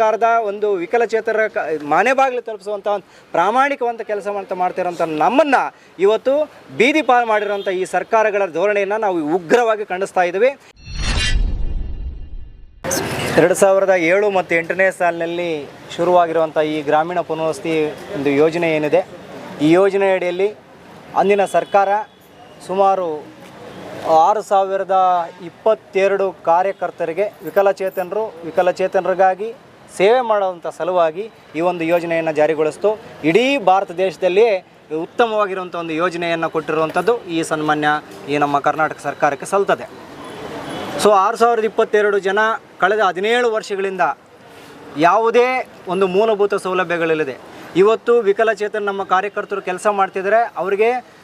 ಸರ್ಕಾರದ ಒಂದು ವಿಕಲಚೇತರ ಮನೆ ಬಾಗಿಲು ತಲುಪಿಸುವಂಥ ಒಂದು ಪ್ರಾಮಾಣಿಕವಂತ ಕೆಲಸ ಅಂತ ಮಾಡ್ತಿರೋಂಥ ನಮ್ಮನ್ನು ಇವತ್ತು ಬೀದಿ ಪಾಲು ಮಾಡಿರುವಂಥ ಈ ಸರ್ಕಾರಗಳ ಧೋರಣೆಯನ್ನು ನಾವು ಉಗ್ರವಾಗಿ ಖಂಡಿಸ್ತಾ ಇದ್ದೀವಿ. ಎರಡು ಸಾವಿರದ ಏಳು ಮತ್ತು ಎಂಟನೇ ಸಾಲಿನಲ್ಲಿ ಶುರುವಾಗಿರುವಂಥ ಈ ಗ್ರಾಮೀಣ ಪುನರ್ವಸತಿ ಒಂದು ಯೋಜನೆ ಏನಿದೆ, ಈ ಯೋಜನೆ ಅಡಿಯಲ್ಲಿ ಅಂದಿನ ಸರ್ಕಾರ ಸುಮಾರು ಆರು ಸಾವಿರದ ಇಪ್ಪತ್ತೆರಡು ಕಾರ್ಯಕರ್ತರಿಗೆ ವಿಕಲಚೇತನರು, ವಿಕಲಚೇತನರಿಗಾಗಿ ಸೇವೆ ಮಾಡುವಂಥ ಸಲುವಾಗಿ ಈ ಒಂದು ಯೋಜನೆಯನ್ನು ಜಾರಿಗೊಳಿಸ್ತು. ಇಡೀ ಭಾರತ ದೇಶದಲ್ಲಿಯೇ ಉತ್ತಮವಾಗಿರುವಂಥ ಒಂದು ಯೋಜನೆಯನ್ನು ಕೊಟ್ಟಿರುವಂಥದ್ದು ಈ ಸನ್ಮಾನ್ಯ ಈ ನಮ್ಮ ಕರ್ನಾಟಕ ಸರ್ಕಾರಕ್ಕೆ ಸಲ್ತದೆ. ಸೊ, ಆರು ಸಾವಿರದ ಇಪ್ಪತ್ತೆರಡು ಜನ ಕಳೆದ ಹದಿನೇಳು ವರ್ಷಗಳಿಂದ ಯಾವುದೇ ಒಂದು ಮೂಲಭೂತ ಸೌಲಭ್ಯಗಳಿಲ್ಲದೆ, ಇವತ್ತು ವಿಕಲಚೇತನ ನಮ್ಮ ಕಾರ್ಯಕರ್ತರು ಕೆಲಸ ಮಾಡ್ತಿದ್ದಾರೆ. ಅವರಿಗೆ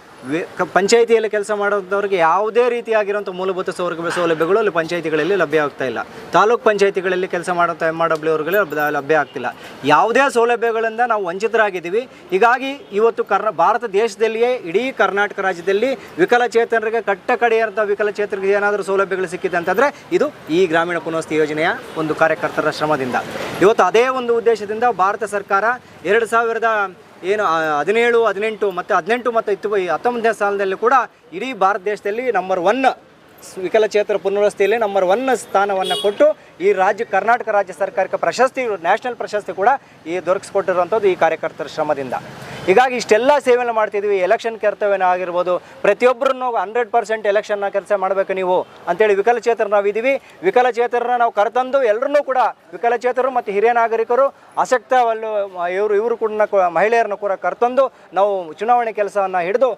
ಪಂಚಾಯಿತಿಯಲ್ಲಿ ಕೆಲಸ ಮಾಡೋದವ್ರಿಗೆ ಯಾವುದೇ ರೀತಿಯಾಗಿರುವಂಥ ಮೂಲಭೂತ ಸೌಲಭ್ಯ ಸೌಲಭ್ಯಗಳು ಅಲ್ಲಿ ಪಂಚಾಯಿತಿಗಳಲ್ಲಿ ಲಭ್ಯ ಆಗ್ತಾ ಇಲ್ಲ. ತಾಲೂಕು ಪಂಚಾಯಿತಿಗಳಲ್ಲಿ ಕೆಲಸ ಮಾಡುವಂಥ ಎಂ ಆರ್ ಡಬ್ಲ್ಯೂ ಅವ್ರಿಗೆ ಲಭ್ಯ- ಆಗ್ತಿಲ್ಲ. ಯಾವುದೇ ಸೌಲಭ್ಯಗಳಿಂದ ನಾವು ವಂಚಿತರಾಗಿದ್ದೀವಿ. ಹೀಗಾಗಿ ಇವತ್ತು ಕರ್ನ ಭಾರತ ದೇಶದಲ್ಲಿಯೇ ಇಡೀ ಕರ್ನಾಟಕ ರಾಜ್ಯದಲ್ಲಿ ವಿಕಲಚೇತನರಿಗೆ ಕಟ್ಟ ಕಡೆಯಂಥ ವಿಕಲಚೇತನರಿಗೆ ಏನಾದರೂ ಸೌಲಭ್ಯಗಳು ಸಿಕ್ಕಿದೆ ಅಂತಂದರೆ ಇದು ಈ ಗ್ರಾಮೀಣ ಪುನರ್ವಸತಿ ಯೋಜನೆಯ ಒಂದು ಕಾರ್ಯಕರ್ತರ ಶ್ರಮದಿಂದ. ಇವತ್ತು ಅದೇ ಒಂದು ಉದ್ದೇಶದಿಂದ ಭಾರತ ಸರ್ಕಾರ ಎರಡು ಸಾವಿರದ ಏನು ಹದಿನೇಳು, ಹದಿನೆಂಟು ಮತ್ತು ಹದಿನೆಂಟು ಮತ್ತು ಇತ್ತು ಹತ್ತೊಂಬತ್ತನೇ ಸಾಲಿನಲ್ಲಿ ಕೂಡ ಇಡೀ ಭಾರತ ದೇಶದಲ್ಲಿ ನಂಬರ್ ಒನ್ ವಿಕಲಚೇತರ ಪುನರ್ವಸತಿಯಲ್ಲಿ ನಂಬರ್ ಒನ್ ಸ್ಥಾನವನ್ನು ಕೊಟ್ಟು ಈ ರಾಜ್ಯ, ಕರ್ನಾಟಕ ರಾಜ್ಯ ಸರ್ಕಾರಕ್ಕೆ ಪ್ರಶಸ್ತಿ ನ್ಯಾಷನಲ್ ಪ್ರಶಸ್ತಿ ಕೂಡ ಈ ದೊರಕಿಸ್ಕೊಟ್ಟಿರುವಂಥದ್ದು ಈ ಕಾರ್ಯಕರ್ತರ ಶ್ರಮದಿಂದ. ಹೀಗಾಗಿ ಇಷ್ಟೆಲ್ಲ ಸೇವೆಯನ್ನು ಮಾಡ್ತಿದ್ದೀವಿ ಎಲೆಕ್ಷನ್ ಕರ್ತವ್ಯನ ಆಗಿರ್ಬೋದು, ಪ್ರತಿಯೊಬ್ಬರನ್ನು ಹಂಡ್ರೆಡ್ ಪರ್ಸೆಂಟ್ ಎಲೆಕ್ಷನ್ನ ಕೆಲಸ ಮಾಡಬೇಕು ನೀವು ಅಂತೇಳಿ ವಿಕಲಚೇತರು ನಾವಿದ್ದೀವಿ. ವಿಕಲಚೇತರನ್ನ ನಾವು ಕರೆತಂದು ಎಲ್ಲರನ್ನೂ ಕೂಡ ವಿಕಲಚೇತರು ಮತ್ತು ಹಿರಿಯ ನಾಗರಿಕರು, ಆಸಕ್ತ ಇವರು ಇವರು ಕೂಡ ಮಹಿಳೆಯರನ್ನು ಕೂಡ ಕರೆತಂದು ನಾವು ಚುನಾವಣೆ ಕೆಲಸವನ್ನು ಹಿಡಿದು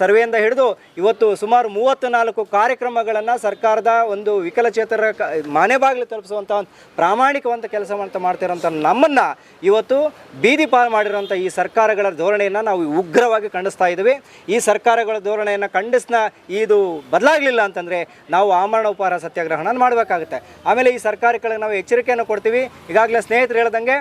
ಸರ್ವೆಯಿಂದ ಹಿಡಿದು ಇವತ್ತು ಸುಮಾರು ಮೂವತ್ತು ನಾಲ್ಕು ಕಾರ್ಯಕ್ರಮಗಳನ್ನು ಸರ್ಕಾರದ ಒಂದು ವಿಕಲಚೇತರ ಮನೆ ಬಾಗಿಲು ತಲುಪಿಸುವಂಥ ಒಂದು ಪ್ರಾಮಾಣಿಕವಂತ ಕೆಲಸವಂತ ಮಾಡ್ತಿರೋಂಥ ನಮ್ಮನ್ನು ಇವತ್ತು ಬೀದಿ ಪಾಲು ಮಾಡಿರುವಂಥ ಈ ಸರ್ಕಾರಗಳ ಧೋರಣೆಯನ್ನು ನಾವು ಉಗ್ರವಾಗಿ ಖಂಡಿಸ್ತಾ ಇದ್ದೀವಿ. ಈ ಸರ್ಕಾರಗಳ ಧೋರಣೆಯನ್ನು ಖಂಡಿಸ್ನ ಇದು ಬದಲಾಗಲಿಲ್ಲ ಅಂತಂದರೆ ನಾವು ಆಮರಣ ಉಪಹಾರ ಸತ್ಯಾಗ್ರಹಣ ಮಾಡಬೇಕಾಗುತ್ತೆ. ಆಮೇಲೆ ಈ ಸರ್ಕಾರಗಳಿಗೆ ನಾವು ಎಚ್ಚರಿಕೆಯನ್ನು ಕೊಡ್ತೀವಿ. ಈಗಾಗಲೇ ಸ್ನೇಹಿತರು ಹೇಳ್ದಂಗೆ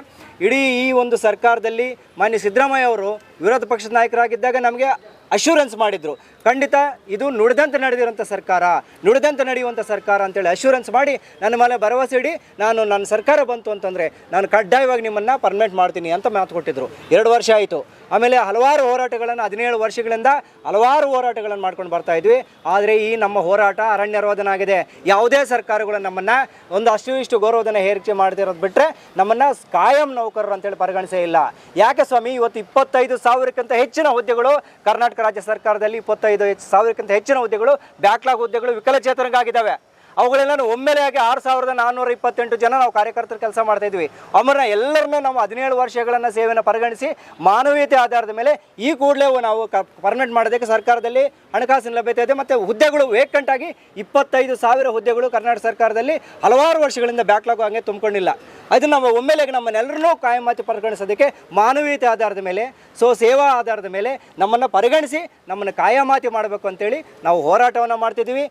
ಇಡೀ ಈ ಒಂದು ಸರ್ಕಾರದಲ್ಲಿ ಮಾನ್ಯ ಸಿದ್ದರಾಮಯ್ಯ ಅವರು ವಿರೋಧ ಪಕ್ಷದ ನಾಯಕರಾಗಿದ್ದಾಗ ನಮಗೆ ಅಶ್ಯೂರೆನ್ಸ್ ಮಾಡಿದರು. ಖಂಡಿತ ಇದು ನುಡಿದಂತೆ ನಡೆದಿರುವಂಥ ಸರ್ಕಾರ, ನುಡಿದಂತೆ ನಡೆಯುವಂಥ ಸರ್ಕಾರ ಅಂತೇಳಿ ಅಶ್ಯೂರೆನ್ಸ್ ಮಾಡಿ ನನ್ನ ಮೇಲೆ ಭರವಸೆ ಇಡಿ, ನಾನು ನನ್ನ ಸರ್ಕಾರ ಬಂತು ಅಂತಂದರೆ ನಾನು ಕಡ್ಡಾಯವಾಗಿ ನಿಮ್ಮನ್ನು ಪರ್ಮನೆಂಟ್ ಮಾಡ್ತೀನಿ ಅಂತ ಮಾತು ಕೊಟ್ಟಿದ್ರು. ಎರಡು ವರ್ಷ ಆಯಿತು. ಆಮೇಲೆ ಹಲವಾರು ಹೋರಾಟಗಳನ್ನು ಹದಿನೇಳು ವರ್ಷಗಳಿಂದ ಹಲವಾರು ಹೋರಾಟಗಳನ್ನು ಮಾಡ್ಕೊಂಡು ಬರ್ತಾ ಇದ್ವಿ. ಆದರೆ ಈ ನಮ್ಮ ಹೋರಾಟ ಅರಣ್ಯ ರೋಧನ ಆಗಿದೆ. ಯಾವುದೇ ಸರ್ಕಾರಗಳು ನಮ್ಮನ್ನು ಒಂದು ಅಷ್ಟು ಇಷ್ಟು ಗೌರವಧನ ಹೇರಿಕೆ ಮಾಡದಿರೋದು ಬಿಟ್ಟರೆ ನಮ್ಮನ್ನು ಕಾಯಂ ನೌಕರರು ಅಂತೇಳಿ ಪರಿಗಣಿಸೇ ಇಲ್ಲ. ಯಾಕೆ ಸ್ವಾಮಿ, ಇವತ್ತು ಇಪ್ಪತ್ತೈದು ಸಾವಿರಕ್ಕಿಂತ ಹೆಚ್ಚಿನ ಹುದ್ದೆಗಳು ಕರ್ನಾಟಕ ರಾಜ್ಯ ಸರ್ಕಾರದಲ್ಲಿ ಇಪ್ಪತ್ತೈದು ಸಾವಿರಕ್ಕಿಂತ ಹೆಚ್ಚಿನ ಹುದ್ದೆಗಳು ಬ್ಯಾಕ್ಲಾಗ್ ಹುದ್ದೆಗಳು ವಿಕಲಚೇತನಗಾಗಿದ್ದಾವೆ ಅವುಗಳೆಲ್ಲ ಒಮ್ಮೆಲೆಯಾಗಿ ಆರು ಸಾವಿರದ ನಾನ್ನೂರ ಇಪ್ಪತ್ತೆಂಟು ಜನ ನಾವು ಕಾರ್ಯಕರ್ತರು ಕೆಲಸ ಮಾಡ್ತಾ ಇದ್ವಿ. ಅವರನ್ನ ಎಲ್ಲರನ್ನೂ ನಾವು ಹದಿನೇಳು ವರ್ಷಗಳನ್ನು ಸೇವೆಯನ್ನು ಪರಿಗಣಿಸಿ ಮಾನವೀಯತೆ ಆಧಾರದ ಮೇಲೆ ಈ ಕೂಡಲೇ ನಾವು ಪರ್ಮನೆಂಟ್ ಮಾಡೋದಕ್ಕೆ ಸರ್ಕಾರದಲ್ಲಿ ಹಣಕಾಸಿನ ಲಭ್ಯತೆ ಇದೆ ಮತ್ತು ಹುದ್ದೆಗಳು ವೇಕೆಂಟ್ ಆಗಿ ಇಪ್ಪತ್ತೈದು ಸಾವಿರ ಹುದ್ದೆಗಳು ಕರ್ನಾಟಕ ಸರ್ಕಾರದಲ್ಲಿ ಹಲವಾರು ವರ್ಷಗಳಿಂದ ಬ್ಯಾಕ್ಲಾಗ್ ಹಂಗೆ ತುಂಬಿಕೊಂಡಿಲ್ಲ. ಅದನ್ನು ನಾವು ಒಮ್ಮೆಲೆಗೆ ನಮ್ಮನ್ನೆಲ್ಲರನ್ನೂ ಕಾಯಮಾತಿ ಪರಿಗಣಿಸೋದಕ್ಕೆ ಮಾನವೀಯತೆ ಆಧಾರದ ಮೇಲೆ, ಸೊ ಸೇವಾ ಆಧಾರದ ಮೇಲೆ ನಮ್ಮನ್ನು ಪರಿಗಣಿಸಿ ನಮ್ಮನ್ನು ಕಾಯಮಾತಿ ಮಾಡಬೇಕು ಅಂತೇಳಿ ನಾವು ಹೋರಾಟವನ್ನು ಮಾಡ್ತಿದ್ದೀವಿ.